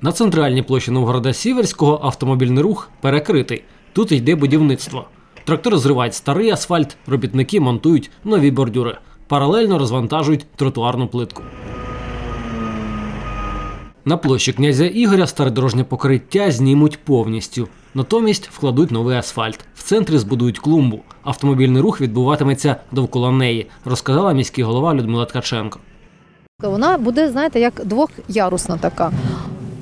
На центральній площі Новгорода Сіверського автомобільний рух перекритий. Тут йде будівництво. Трактори зривають старий асфальт, робітники монтують нові бордюри. Паралельно розвантажують тротуарну плитку. На площі князя Ігоря старе дорожнє покриття знімуть повністю. Натомість вкладуть новий асфальт. В центрі збудують клумбу. Автомобільний рух відбуватиметься довкола неї, розказала міський голова Людмила Ткаченко. Вона буде, знаєте, як двохярусна така.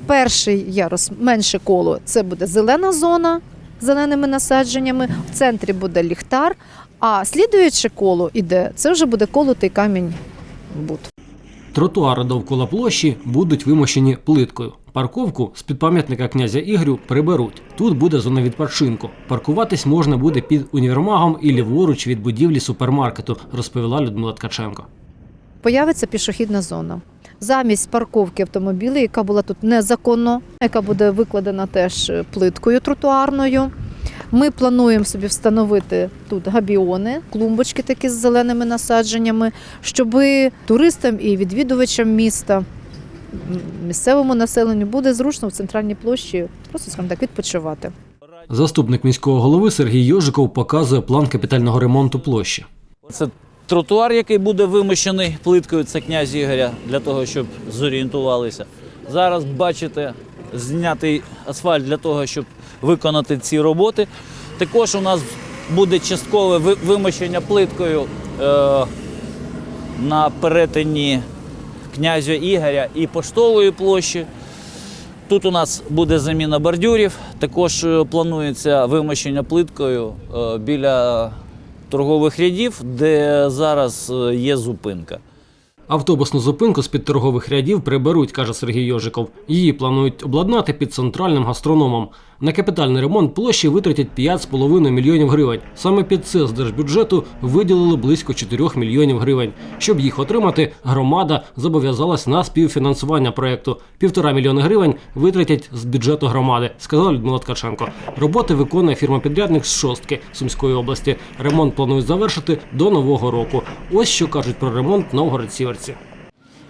Перший ярус менше коло це буде зелена зона з зеленими насадженнями. В центрі буде ліхтар, а слідуюче коло іде, це вже буде колотий камінь буд. Тротуари довкола площі будуть вимощені плиткою. Парковку з під пам'ятника князя Ігорю приберуть. Тут буде зона відпочинку. Паркуватись можна буде під універмагом і ліворуч від будівлі супермаркету, розповіла Людмила Ткаченко. Появиться пішохідна зона. Замість парковки автомобілів, яка була тут незаконно, яка буде викладена теж плиткою тротуарною. Ми плануємо собі встановити тут габіони, клумбочки такі з зеленими насадженнями, щоб туристам і відвідувачам міста, місцевому населенню буде зручно в центральній площі просто скажімо так відпочивати. Заступник міського голови Сергій Йожиков показує план капітального ремонту площі. Це тротуар, який буде вимощений плиткою, це князь Ігоря, для того, щоб зорієнтувалися. Зараз бачите знятий асфальт для того, щоб виконати ці роботи. Також у нас буде часткове вимощення плиткою е, на перетині князя Ігоря і поштової площі. Тут у нас буде заміна бордюрів. Також е, планується вимощення плиткою е, біля торгових рядів, де зараз е, є зупинка. Автобусну зупинку з під торгових рядів приберуть, каже Сергій Йожиков. Її планують обладнати під центральним гастрономом. На капітальний ремонт площі витратять 5,5 мільйонів гривень. Саме під це з держбюджету виділили близько 4 мільйонів гривень. Щоб їх отримати, громада зобов'язалась на співфінансування проекту. Півтора мільйони гривень витратять з бюджету громади, сказала Людмила Ткаченко. Роботи виконує фірма-підрядник з шостки Сумської області. Ремонт планують завершити до нового року. Ось що кажуть про ремонт в Новгород-Сіверці.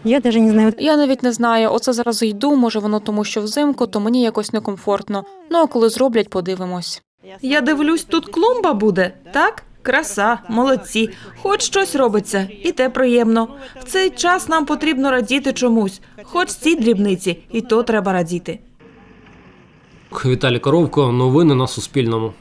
Я даже не знаю. Я навіть не знаю, оце зараз йду, може воно тому, що взимку, то мені якось некомфортно. Ну а коли зроблять, подивимось. Я дивлюсь, тут клумба буде, так? Краса, молодці. Хоч щось робиться, і те приємно. В цей час нам потрібно радіти чомусь, хоч ці дрібниці, і то треба радіти. Віталій Коровко. Новини на Суспільному.